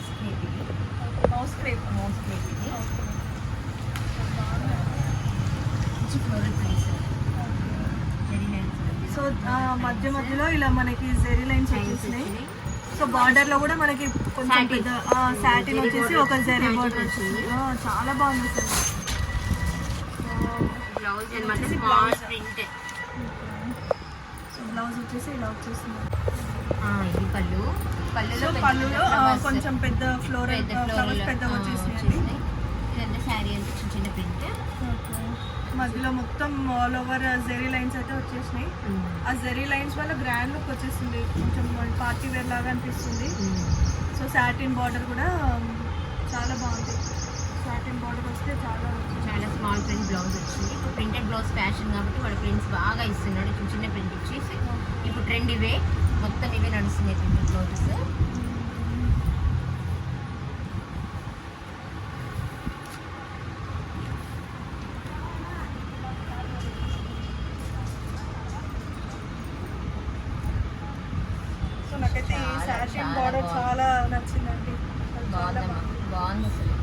Mouse crepe ఇది moss crepe moss crepe ఇది floral prints so మధ్య మధ్యలో ఇలా మనకి జెరీ లైన్స్ వచ్చేసినాయి సో బార్డర్లో కూడా మనకి కొంచెం. పెద్ద సాటిన్ వచ్చేసి ఒక జెరీ బార్డర్ వచ్చింది. చాలా బాగుంది అసలు. బ్లౌజ్ అనమాట వచ్చేసి small blouse. Print so blouse వచ్చేసి ఇలా వచ్చేసింది. ఇది పళ్ళు. పళ్ళులో పళ్ళులో. కొంచెం పెద్ద ఇదంతా శారీ అంతా చిన్న చిన్న ప్రింట్. మధ్యలో మొత్తం ఆల్ ఓవర్ జెరీ లైన్స్ అయితే వచ్చేసినాయి. ఆ జెరీ లైన్స్ వల్ల గ్రాండ్ లుక్ వచ్చేసింది. కొంచెం పార్టీ వేర్ లాగా అనిపిస్తుంది. సో సాటిన్ బార్డర్ కూడా చాలా బాగుంది. సాటిన్ బార్డర్ వస్తే చాలా చాలా స్మాల్ ప్రింట్ బ్లౌజ్ వచ్చింది ఇప్పుడు ప్రింటెడ్ బ్లౌజ్ ఫ్యాషన్ కాబట్టి వాడు ప్రింట్స్ బాగా ఇస్తున్నాడు. చిన్న చిన్న ప్రింట్ ఇచ్చేసి. ఇప్పుడు ట్రెండ్ ఇవే. మొత్తం ఇవే నడుస్తున్నాయి ప్రింటెడ్ బ్లౌజెస్ సో నాకైతే ఈ చాలా, సాటిన్ చాలా బార్డర్ బాగుంది. చాలా నచ్చిందండి బాగుంది. అసలు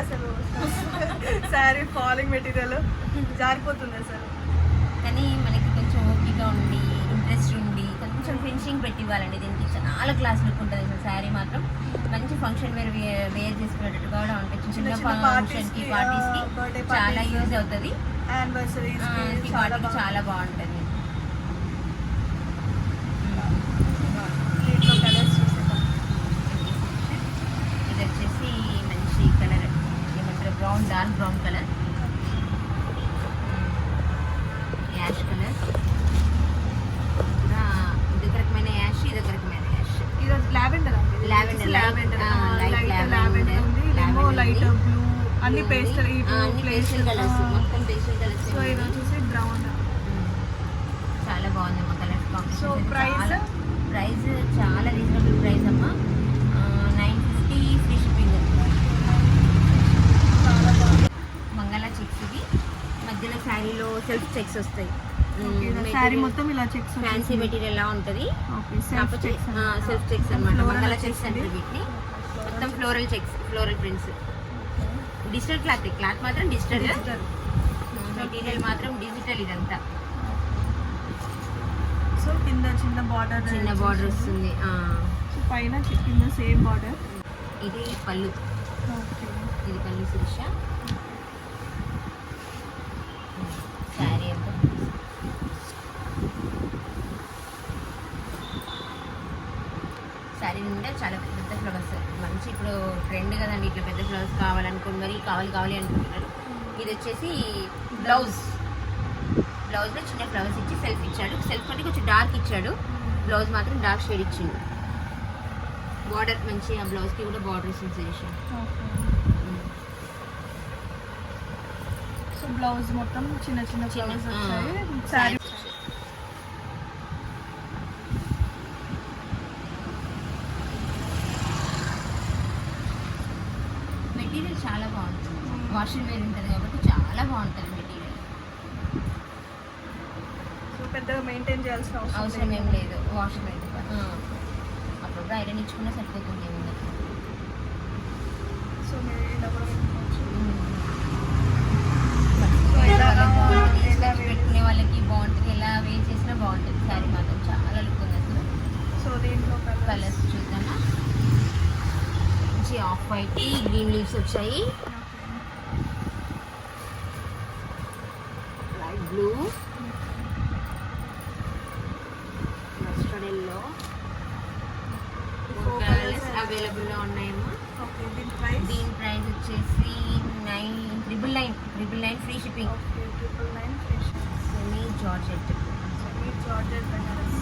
అసలు శారీ ఫాలింగ్ మెటీరియల్ జారిపోతుంది అసలు కానీ మనకి కొంచెం ఓపిక ఉండి ఇంట్రెస్ట్ ఉండి కొంచెం ఫినిషింగ్ పెట్టి ఇవ్వాలండి దీనికి చాలా క్లాస్ లుక్ ఉంటుంది అసలు శారీ మాత్రం. మంచి ఫంక్షన్ వేర్ వేర్ చేసుకునేటట్టుగా కూడా ఉంటుంది చిన్న ఫంక్షన్కి పార్టీస్కి చాలా. యూజ్ అవుతుంది. ఈ చాలా బాగుంటుంది. ఇది వచ్చేసి మంచి కలర్. ఏమంటారు? Brown dark brown colour. Ash colour కూడా ఇదొక రకమైన యాష్ ఇదొక రకమైన యాష్ ఈరోజు లావెండర్ అండి Lavender, light, లావెండర్ లైట్ ఉంది. లైట్. బ్లూ అన్ని పేస్టల్ ఈ అన్ని పేస్టల్ కలర్స్ మొత్తం పేస్టల్ కలర్స్ సో ఇది వచ్చేసి బ్రౌన్. చాలా బాగుంది మా colour combination. So, price? Price చాలా రీజనబుల్ ప్రైస్ అమ్మా. నైన్ ఫిఫ్టీ ఫ్రీ షిప్పింగ్ చాలా బాగుంది. మంగళ చెక్స్ ఇది మధ్యలో శారీలో సెల్ఫ్ చెక్స్ వస్తాయి. శారీ మొత్తం ఇలా చెక్స్ ఫ్యాన్సీ మెటీరియల్ లా ఉంటుంది. సెల్ఫ్ చెక్స్ సెల్ఫ్ చెక్స్ అనమాట Floral మంగళ. చెక్స్ అంటారు వీటిని. మొత్తం floral checks floral prints digital cloth cloth మాత్రం డిజిటల్ మెటీరియల్ మాత్రం డిజిటల్ ఇదంతా. సో కింద చిన్న బార్డర్ చిన్న బార్డర్ వస్తుంది ఆ, పైన కింద సేమ్ బార్డర్ ఇది పళ్ళు. ఇది పళ్ళు శిరీష శారీ అంతా శారీ నిండా చాలా పెద్ద ఫ్లవర్స్. మంచి ఇప్పుడు ట్రెండ్ కదండి ఇట్లా పెద్ద ఫ్లవర్స్ కావాలనుకుని మరి కావాలి కావాలి అనుకుంటున్నారు. ఇది వచ్చేసి బ్లౌజ్. బ్లౌజ్లో చిన్న ఫ్లవర్స్ ఇచ్చి సెల్ఫ్ ఇచ్చాడు. సెల్ఫ్ అంటే కొంచెం డార్క్ ఇచ్చాడు. బ్లౌజ్ మాత్రం డార్క్ షేడ్ ఇచ్చిండు. బార్డర్ మంచి ఆ బ్లౌజ్కి కూడా బార్డర్ శిరీష సో బ్లౌజ్ మొత్తం చిన్న చిన్న ఫ్లవర్స్ వచ్చాయి శారీ మెటీరియల్ చాలా బాగుంటుంది వాషింగ్ వేర్ ఉంటుంది కాబట్టి చాలా బాగుంటుంది మెటీరియల్. సో పెద్దగా మెయింటైన్ చేయాల్సిన అవసరం ఏం లేదు వాషింగ్ వేర్ అప్పుడు ఐరన్ ఇచ్చుకున్నా సరిపోతుంది ఏముంది సో మీరు ఇలా పెట్టుకునే వాళ్ళకి బాగుంటుంది ఎలా వేర్ చేసినా బాగుంటుంది. శారీ మాత్రం చాలా లుక్ ఉంది అసలు. సో దీంట్లో కలర్స్? చూద్దామా? మంచి ఆఫ్ వైట్ గ్రీన్ లీవ్స్ వచ్చాయి light blue mustard yellow Four colours colours అవైలబుల్లో ఉన్నాయమ్మా ఓకే దీని ప్రైస్? వచ్చేసి nine triple nine triple nine free shipping triple nine semi georgette ఈ georgette Banaras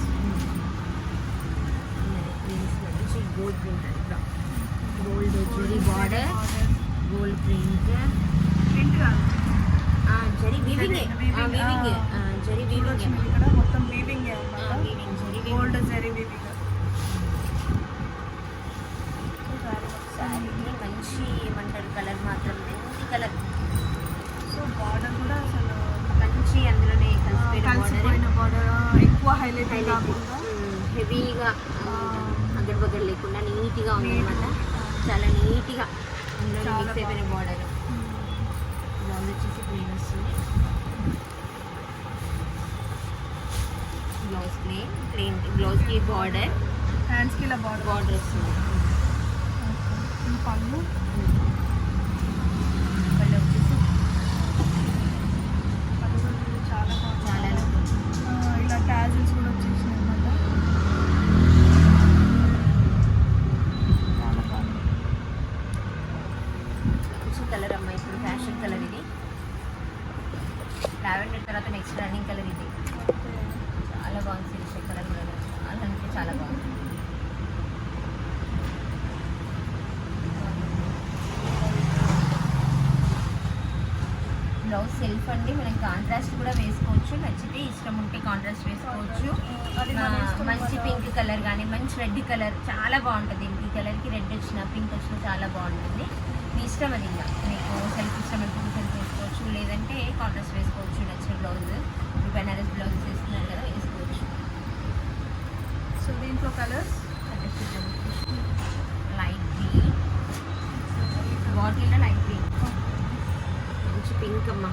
gold print gold zari border gold print print కాదు zari weaving weaving. Zari weaving ఇక్కడ మొత్తం weaving weaving zari gold zari weaving sari మంచి ఏమంటారు colour మాత్రం మంచి colour so border కూడా అసలు మంచి అందులోనే కలిసిపోయిన బార్డర్. ఎక్కువ హైలైట్ హైలైట్ హెవీగా బదులు లేకుండా నీట్గా ఉందన్నమాట. చాలా నీట్గా అందులో మిక్స్ అయిపోయిన బార్డర్. బ్లౌజ్ వచ్చేసి ప్లేన్ వస్తుంది. బ్లౌజ్ ప్లేన్ ప్లేన్ బ్లౌజ్కి బార్డర్ హ్యాండ్స్కి ఇలా బార్డర్ బార్డర్ వస్తుంది. పళ్ళు మళ్ళీ వచ్చేసి పళ్ళు కూడా చాలా బాగుంది చాలా ఆ, ఇలా ట్యాజిల్స్ కూడా వచ్చేసినాయి అనమాట చాలా బాగుంది మంచి కలర్ అమ్మా ఇప్పుడు ఫ్యాషన్ కలర్ ఇది లావెండర్ తర్వాత నెక్స్ట్ రన్నింగ్ కలర్ ఇది చాలా బాగుంది సిరీస్ కలర్ కూడా చాలా అంటే చాలా బాగుంది బ్లౌజ్ సెల్ఫ్ అండి మనం కాంట్రాస్ట్ కూడా వేసుకోవచ్చు నచ్చితే ఇష్టం ఉంటే కాంట్రాస్ట్ వేసుకోవచ్చు అది ఆ, మన ఇష్టం మంచి కదా. పింక్ కలర్ కానీ మంచి రెడ్ కలర్ చాలా బాగుంటుంది. ఈ కలర్కి రెడ్ వచ్చిన పింక్ వచ్చిన చాలా బాగుంటుంది. మీ ఇష్టం అది ఇంకా. మీకు సెల్ఫ్ ఇష్టం అయితే సెల్ఫ్ వేసుకోవచ్చు లేదంటే కాంట్రాస్ట్ వేసుకోవచ్చు నచ్చిన బ్లౌజ్ బెనారస్ బ్లౌజ్ వేస్తున్నారు కదా వేసుకోవచ్చు. సో దీంట్లో కలర్స్ లైట్ గ్రీన్ బాటిల్లో లైట్ గ్రీన్ మంచి పింక్ అమ్మ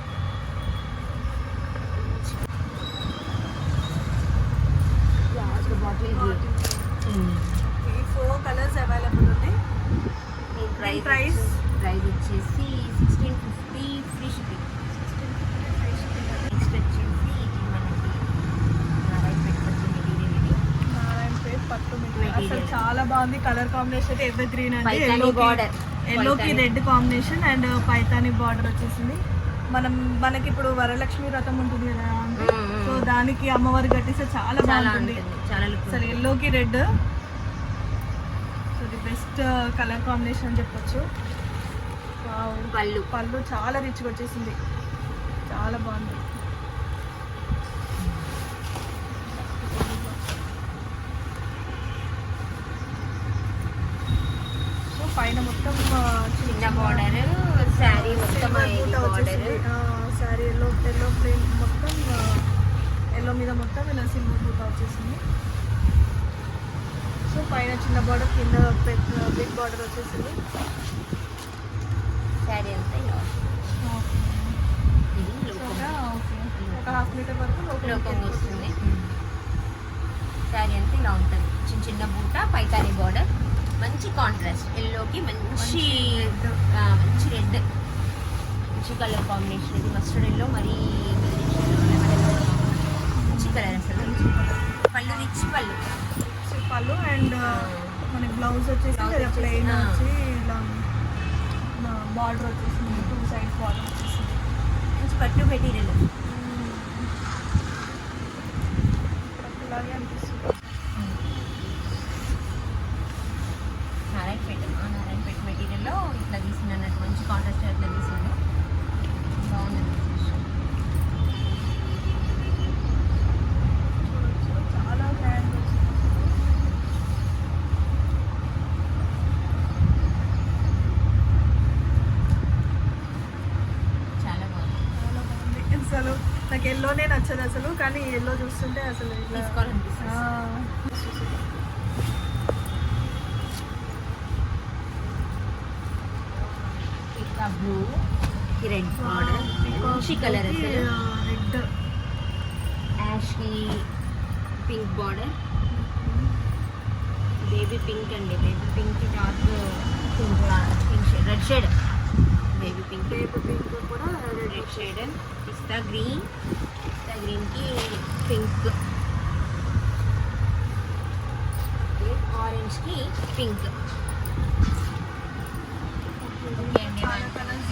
బాటిల్ గ్రీన్ ఈ ఫోర్ కలర్స్ అవైలబుల్ ఉన్నాయి. Price price? ప్రైస్ వచ్చేసి sixteen fifty free shipping next వచ్చేసి ఇది మనకి రైస్ పెట్టుకోవచ్చు మెటీరియల్ ఇది. నారాయణపేట్ పట్టు మెటీరియల్. అసలు. చాలా బాగుంది. కలర్ కాంబినేషన్ అయితే ఎవర్ గ్రీన్ అండి. ఎల్లోకి బార్డర్ ఎల్లోకి red combination and paithani border వచ్చేసింది. మనం మనకి ఇప్పుడు వరలక్ష్మి వ్రతం ఉంటుంది కదా దానికి అమ్మవారి కట్టిస్తే చాలా బాగుంటుంది. అసలు ఎల్లోకి red so the best colour combination అని చెప్పొచ్చు. పళ్ళు. పళ్ళు చాలా రిచ్గా వచ్చేసింది. చాలా బాగుంది. సో పైన మొత్తం ఆ, చిన్న బార్డర్ శారీ మొత్తం border sari yellow yellow plain yellow మీద మొత్తం ఇలా సిల్వర్ బూట వచ్చేసింది సో పైన చిన్న బార్డర్ కింద పెద్ద బిగ్ బార్డర్ వచ్చేసింది. శారీ అంతా. ఒక హాఫ్ మీటర్ వరకు వస్తుంది. శారీ అంతా ఇలా ఉంటుంది. చిన్న చిన్న బూట పైతాని బార్డర్. మంచి కాంట్రాస్ట్ ఎల్లోకి మంచి మంచి రెడ్ మంచి కలర్ కాంబినేషన్ ఇది మస్టర్డ్ ఎల్లో మరీ మంచి కలర్ అసలు పళ్ళు రిచ్ పళ్ళు సో పళ్ళు అండ్ మనకి బ్లౌజ్ వచ్చేసి ప్లెయిన్. వచ్చి ఇలా బార్డర్ వచ్చేసింది టూ సైడ్స్ బార్డర్ వచ్చేసింది. మంచి పట్టు మెటీరియల్. ఇలాగే అనిపిస్తుంది నారాయణపేట ఆ నారాయణపేట మెటీరియల్లో ఇట్లా తీసింది అన్నట్టు మంచి కాంట్రాస్ట్ అట్లా తీసింది బాగుంది సో చాలా గ్రాండ్ చాలా బాగుంది చాలా బాగుంది అసలు నాకు ఎల్లోనే నచ్చదు అసలు కానీ ఎల్లో చూస్తుంటే అసలు బ్లూ రెడ్ బార్డర్ మంచి కలర్ రెడ్ యాష్కి పింక్ బార్డర్ బేబీ పింక్ అండి baby pink dark pink pink shade red shade baby pink baby pink కూడా రెడ్ షేడ్ పిస్తా గ్రీన్ గ్రీన్కి పింక్ ఆరెంజ్కి పింక్ అండి చాలా colours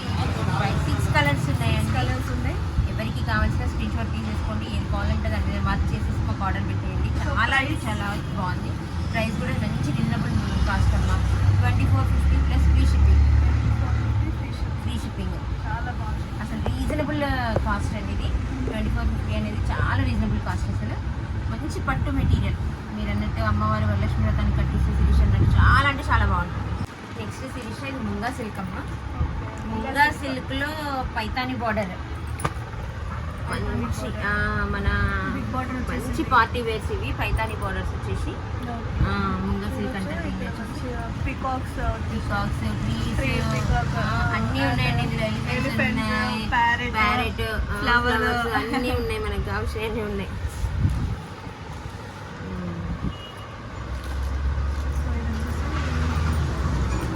సిక్స్ కలర్స్ ఉన్నాయండి కలర్స్ ఉన్నాయి. ఎవరికి కావాల్సిన స్క్రీన్ షాట్ తీసేసుకోండి. ఏది కావాలంటే దాని మీద మార్క్ చేసేసి మాకు ఆర్డర్ పెట్టేయండి. చాలా అంటే చాలా బాగుంది. ప్రైస్ కూడా మంచి రీజనబుల్ కాస్ట్ అమ్మా. Twenty four fifty plus free shipping free shipping చాలా బాగుంది అసలు రీజనబుల్ కాస్ట్ అండి ఇది ట్వంటీ ఫోర్ ఫిఫ్టీ అనేది చాలా రీజనబుల్ కాస్ట్ అసలు మంచి పట్టు మెటీరియల్ మీరు అన్నట్టు అమ్మవారి కట్టిస్తే శిరీష అన్నట్టు చాలా అంటే చాలా బాగుంటుంది. నెక్స్ట్ ఇది ముంగా సిల్క్ అమ్మ. ముంగా సిల్క్లో పైతాని బార్డర్ మంచి మన మంచి పార్టీ వేర్స్ ఇవి పైతాని బార్డర్స్ వచ్చేసి. ఆ, ముంగ సిల్క్ దీన్ని వచ్చేసి. పికాక్స్ అన్నీ ఉన్నాయండి ఎలిఫెంట్స్ ఉన్నాయి ప్యారెట్ flower. అన్నీ మనకు ఉన్నాయి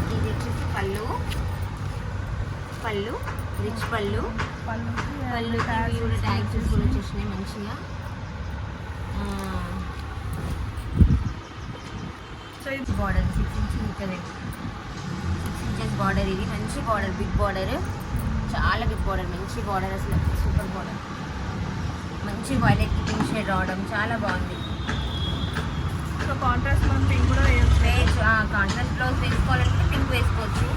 ఇది వచ్చేసి పళ్ళు పళ్ళు రిచ్ పళ్ళు. పళ్ళు కూడా ట్యాగ్స్ కూడా వచ్చేసినాయి మంచిగా. సో ఇది బార్డర్ సిక్స్ ఇంచ్ ఉంటుంది సిక్స్ ఇంచెస్ బార్డర్ ఇది. మంచి బార్డర్ బిగ్ బార్డర్ చాలా బిగ్ బార్డర్ మంచి బార్డర్ అసలు. సూపర్ బార్డర్ మంచి వైలెట్ పింక్ షేడ్ రావడం చాలా బాగుంది. సో కాంట్రాస్ట్ మనం పింక్ కూడా వేయచ్చు. కాంట్రాస్ట్ బ్లౌజ్ వేసుకోవాలంటే పింక్ వేసుకోవచ్చు.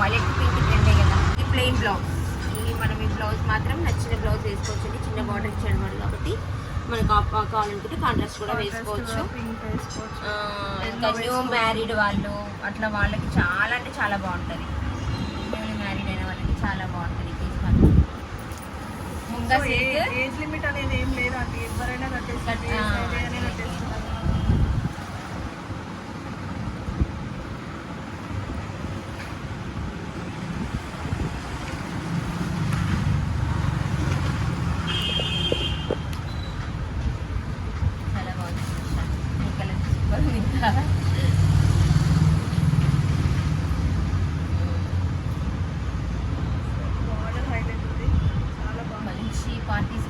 వైలెట్ పింక్ ట్రెండే కదా. ప్లెయిన్ బ్లౌజ్ ఇది మనం ఈ బ్లౌజ్ మాత్రం నచ్చిన బ్లౌజ్ వేసుకోవచ్చు అండి చిన్న బార్డర్ ఇచ్చాడు మరి కాబట్టి మనకు కావాలనుకుంటే కాంట్రాస్ట్ కూడా వేసుకోవచ్చు. ఇంకా న్యూ మ్యారీడ్ వాళ్ళు అట్లా వాళ్ళకి చాలా అంటే చాలా బాగుంటుంది. న్యూలీ మ్యారీడ్ అయిన వాళ్ళకి చాలా బాగుంటుంది ముంగా ఏజ్ లిమిట్ అనేది ఏం లేదండి. ఎవరైనా కట్టేస్తారు కట్- ఏ ఆ, size అయినా అదే. కట్టేస్తున్నారు చాలా బాగుంది ఈ కలర్ సూపర్ ఉంది ఇంకా బార్డర్ హైలైట్ ఉంది చాలా బాగుంది మంచి పార్టీస్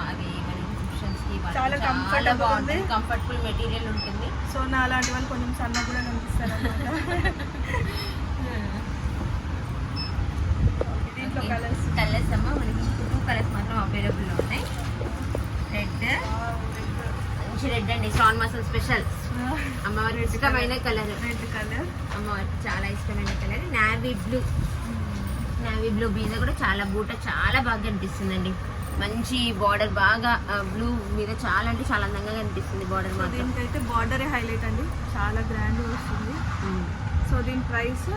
అవి మన రిసెప్షన్స్కి వాటికి చాలా చాలా comfortable బాగుంటుంది ఉంది. కంఫర్టబుల్ మెటీరియల్ ఉంటుంది. సో నా లాంటి వాళ్ళు కొంచెం సన్నగా కూడా కనిపిస్తారు దీంట్లో కలర్స్ కలర్స్ అమ్మ మనకి టూ కలర్స్ మాత్రం అవైలబుల్ ఉన్నాయి. రెడ్ మంచి రెడ్ అండి శ్రావణ మాసం స్పెషల్ అమ్మవారికి ఇష్టమైన కలర్ రెడ్ కలర్ అమ్మవారికి చాలా ఇష్టమైన colour navy blue navy blue మీద కూడా చాలా బూట చాలా బాగా కనిపిస్తుందండి. మంచి బార్డర్ బాగా బ్లూ మీద చాలా అంటే చాలా అందంగా కనిపిస్తుంది బార్డర్ మాత్రం. దీనికైతే బార్డరే హైలైట్ అండి. చాలా గ్రాండ్ వస్తుంది. సో దీని price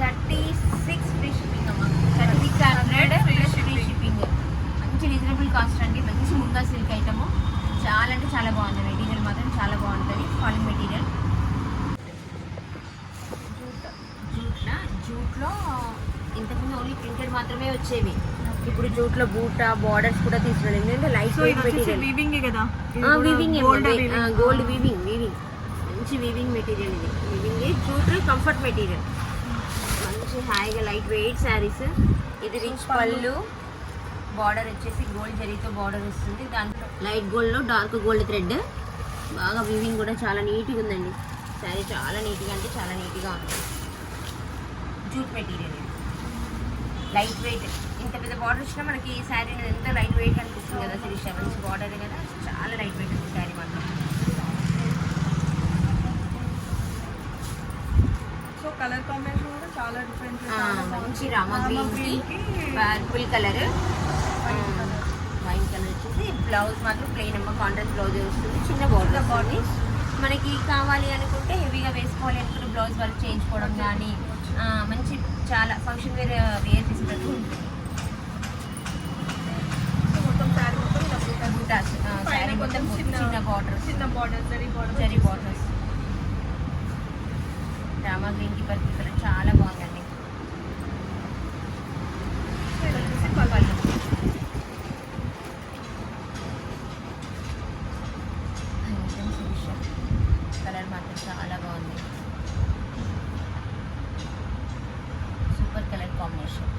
thirty six free shipping అమ్మ. Thirty six hundred free shipping మంచి రీజనబుల్ కాస్ట్ అండి. మంచి ముంగా సిల్క్ ఐటమ్ చాలా అంటే చాలా బాగుంది మెటీరియల్ మాత్రం చాలా బాగుంటుంది. ఫాలింగ్ మెటీరియల్ జూట్లో జూట్లో ఇంతకుముందు ఓన్లీ ప్రింటెడ్ మాత్రమే వచ్చేవి. ఇప్పుడు జూట్లో బూట బార్డర్స్ కూడా తీసుకురాలి ఎందుకంటే లైట్ వెయిట్ మెటీరియల్ వీవింగ్ కదా? వీవింగ్ గోల్డ్ వీవింగ్ వీవింగ్ మంచి వీవింగ్ మెటీరియల్ ఇది. వీవింగ్ జూట్ కంఫర్ట్ మెటీరియల్ మంచి హాయిగా లైట్ వెయిట్ శారీస్ ఇది రిచ్ పళ్ళు. బార్డర్ వచ్చేసి గోల్డ్ జరీతో బార్డర్ వస్తుంది. దాంట్లో లైట్ గోల్డ్లో డార్క్ గోల్డ్ థ్రెడ్ బాగా వీవింగ్ కూడా చాలా నీట్గా ఉందండి. శారీ చాలా నీట్గా అంటే చాలా నీట్గా ఉంది. జూట్ మెటీరియల్ లైట్ వెయిట్ ఇంత పెద్ద బార్డర్ వచ్చినా మనకి ఈ శారీ ఎంత లైట్ వెయిట్ అనిపిస్తుంది కదా శిరీష మంచి బార్డర్ కదా చాలా లైట్ వెయిట్ ఉంది శారీ మాత్రం. సో కలర్ కాంబినేషన్ కూడా చాలా డిఫరెంట్ మంచి Rama green purple colour white colour వచ్చేసి బ్లౌజ్ మాత్రం ప్లెయిన్ అమ్మ కాంట్రాస్ట్ బ్లౌజ్ వస్తుంది. చిన్న బార్డర్ బాడీ మనకి కావాలి అనుకుంటే హెవీగా వేసుకోవాలి అనుకుంటే బ్లౌజ్ వర్క్ చేయించుకోవడం కానీ మంచి చాలా ఫంక్షన్ వేర్ వేర్ తీసుకున్నట్టు ఉంటుంది మొత్తం శారీ మొత్తం ఇలా బూటా. బూటాస్ పైన కొంచెం చిన్న బార్డర్ చిన్న border zari border zari borders Rama గ్రీన్కి పర్పుల్ కలర్ చాలా బాగుందండి పళ్ళు కలర్ మాత్రం చాలా బాగుంది సూపర్ కలర్ కాంబినేషన్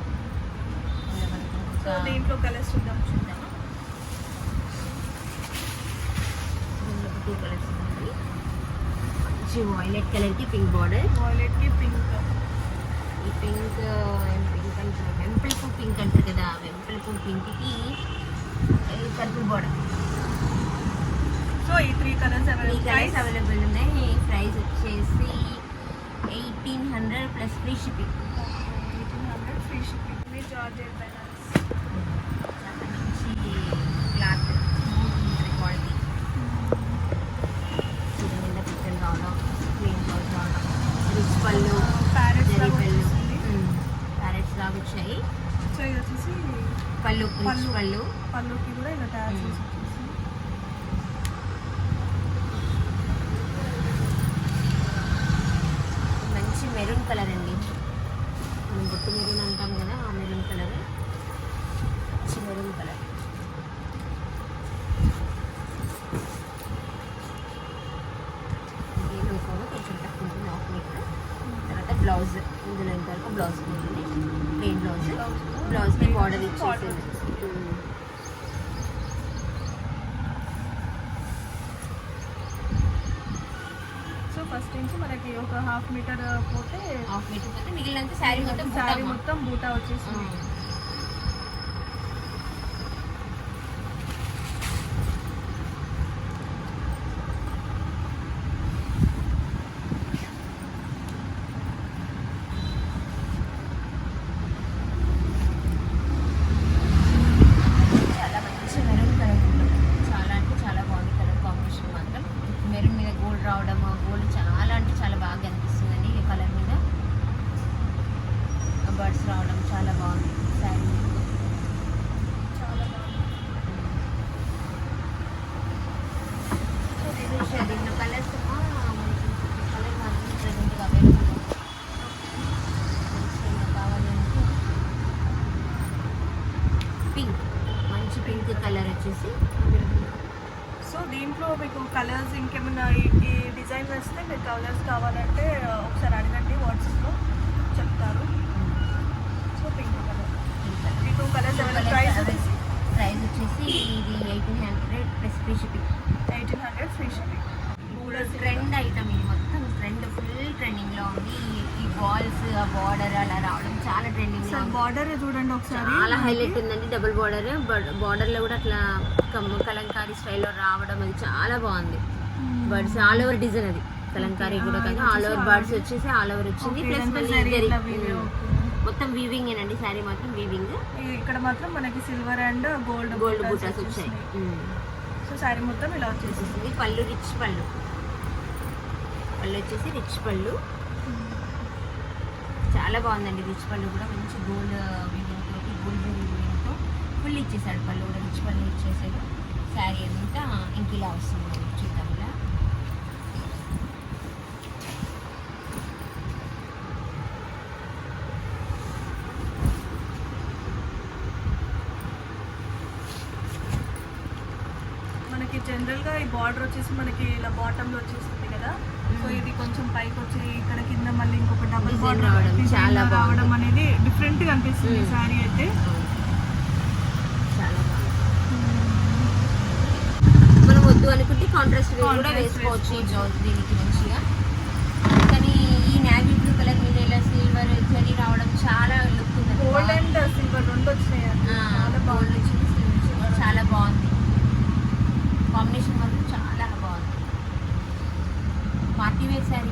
ఇందులో మనకి సో ఇంకా దీంట్లో కలర్స్ చూద్దాం చూద్దామా దీనిలో టూ కలర్స్ ఉన్నాయి మంచి వైలెట్ కలర్కి పింక్ బార్డర్ వాయిలెట్కి పింక్ ఈ పింక్ ఏం పింక్ అంటారు వెంపల్పు పింక్ అంటారు కదా వెంపల్పు పింక్కి పర్పుల్ బార్డర్ సో ఈ త్రీ కలర్స్ ఈ అవైలబుల్ కలర్స్ అవైలబుల్ ఉన్నాయి ప్రైస్ వచ్చేసి eighteen hundred plus free shipping free shipping మీ జార్జెట్ బెనారస్ మంచి క్లాత్ ఉంటుంది క్వాలిటీ చూడండి ఎంత పిక్చర్ రావడం క్లీన్ బ్లౌజ్ రావడం రిచ్ పళ్ళు ప్యారెట్స్ జరీ లాగా పళ్ళు వచ్చేసింది ప్యారెట్స్ లాగా వచ్చాయి సో ఇది వచ్చేసి పళ్ళు పళ్ళు. పళ్ళు పళ్ళు పళ్ళుకి కూడా ఇలా తయారు మ్మ్. చేసి వచ్చేసి. మంచి మెరూన్ కలర్ అండి. మనం బొట్టు మెరూన్ అంటాం కదా ఆ మెరూన్ కలర్. మంచి మెరూన్ కలర్ ఇది లోపల కొంచెం తక్కువ ఉంటుంది హాఫ్ మీటర్ తర్వాత బ్లౌజ్ ఇందులో ఇంతవరకు బ్లౌజ్ ఉంటుంది ప్లెయిన్ బ్లౌజ్ బ్లౌజ్కి బార్డర్ ఇచ్చేసింది సో ఫస్ట్ నుంచి మనకి ఒక హాఫ్ మీటర్ పోతే హాఫ్ మీటర్ పోతే మిగిలినంత శారీ మొత్తం శారీ మొత్తం బూటా వచ్చేసింది చాలా మంచి మెరూన్ కలర్ చాలా అంటే చాలా బాగుంది కలర్ కాంబినేషన్ మాత్రం మెరూన్ మీద గోల్డ్ రావడం గోల్డ్ చాలా అంటే చాలా బాగా కనిపిస్తుందండి ఈ కలర్ మీద బర్డ్స్ రావడం చాలా బాగుంది శారీ చాలా బాగుంది దీంట్లో కలర్స్ కలర్ మాత్రం ప్రెసెంట్గా అవైలబుల్ కావాలి అంటే పింక్ మంచి పింక్ కలర్ వచ్చేసి సో దీంట్లో మీకు కలర్స్ ఇంకేమైనా ఈ- ఈ డిజైన్ వేస్తే మీకు కలర్స్ కావాలంటే ఒకసారి అడగండి వాట్సాప్లో చెప్తారు సో పింక్ కలర్ ఈ టూ కలర్స్ ఏమైనా ప్రైస్ వచ్చేసి ప్రైస్ వచ్చేసి ఇది eighteen hundred plus free shipping trend item ఇది మొత్తం ట్రెండ్ ఫుల్ ట్రెండింగ్లో ఉంది. ఈ- బాల్స్ ఆ బార్డర్ అలా రావడం చాలా ట్రెండింగ్ బార్డర్ చూడండి ఒకసారి. చాలా హైలైట్ ఉందండి డబుల్ బార్డర్ బార్డర్లో కూడా అట్లా కలంకారీ స్టైల్లో రావడం అది చాలా బాగుంది. బర్డ్స్ ఆల్ ఓవర్ డిజైన్ అది. కలంకారీ కూడా కాదు ఆల్ ఓవర్ బర్డ్స్ వచ్చేసి ఆల్ ఓవర్ వచ్చింది ప్లస్. మొత్తం వీవింగ్ ఏనండి శారీ మాత్రం వీవింగ్ ఇక్కడ మాత్రం మనకి సిల్వర్ అండ్ గోల్డ్ గోల్డ్ బూటాస్ వచ్చాయి. శారీ మొత్తం ఇలా వచ్చేసి వచ్చేసింది పళ్ళు రిచ్ పళ్ళు. పళ్ళు వచ్చేసి రిచ్ పళ్ళు. చాలా బాగుందండి రిచ్ పళ్ళు కూడా. మంచి గోల్డ్ వీవింగ్ గోల్డ్ వీవింగ్తో ఫుల్ ఇచ్చేసాడు పళ్ళు కూడా. రిచ్ పళ్ళు ఇచ్చేసాడు. శారీ అంతా ఇంక ఇలా వస్తుంది చూద్దాం ఇలా మనకి జనరల్గా ఈ బార్డర్ వచ్చేసి మనకి ఇలా బాటమ్లో వచ్చేస్తుంది కదా. సో. ఇది కొంచెం పైకి వచ్చి ఇక్కడ కింద మళ్ళీ ఇంకొక డబుల్ బార్డర్ రావడం చాలా రావడం. అనేది డిఫరెంట్గా అనిపిస్తుంది. శారీ అయితే. మనం వద్దు అనుకుంటే కాంట్రాస్ట్ కూడా వేసుకోవచ్చు దీనికి మంచిగా. కానీ ఈ నావీ బ్లూ కలర్ మీద ఇలా సిల్వర్ జరీ రావడం చాలా లుక్ ఉంది గోల్డ్ అండ్ సిల్వర్ రెండు వచ్చినాయి. చాలా బాగుంది. చాలా బాగుంది కాంబినేషన్ మాత్రం చాలా బాగుంది పార్టీ వేర్ శారీ.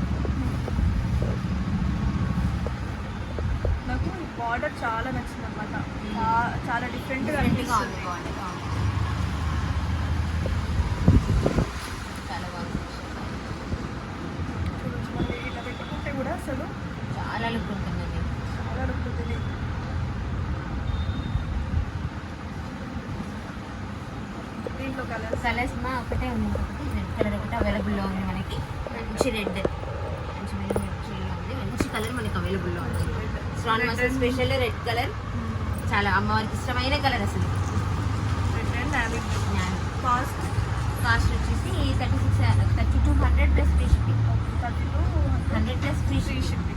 నాకు బార్డర్ చాలా నచ్చింది అనమాట చాలా డిఫరెంట్గా అనిపిస్తుంది. ఇట్లా పెట్టుకుంటే కూడా అసలు చాలా లుక్ ఉంటుందండి. చాలా లుక్ ఉంటుంది దీంట్లో కలర్స్ కలర్స్ మా ఒకటే ఉంది. ఒకటి రెడ్ కలర్ ఒకటి అవైలబుల్లో ఉంది మనకి. మంచి రెడ్ మంచి ఉంది. కలర్ మనకి అవైలబుల్లో ఉంది. మసాలా స్పెషల్ రెడ్ కలర్ చాలా అమ్మవారికి ఇష్టమైన కలర్ అసలు. కాస్ట్ కాస్ట్ వచ్చేసి thirty six thirty two hundred plus free shipping thirty two hundred plus free shipping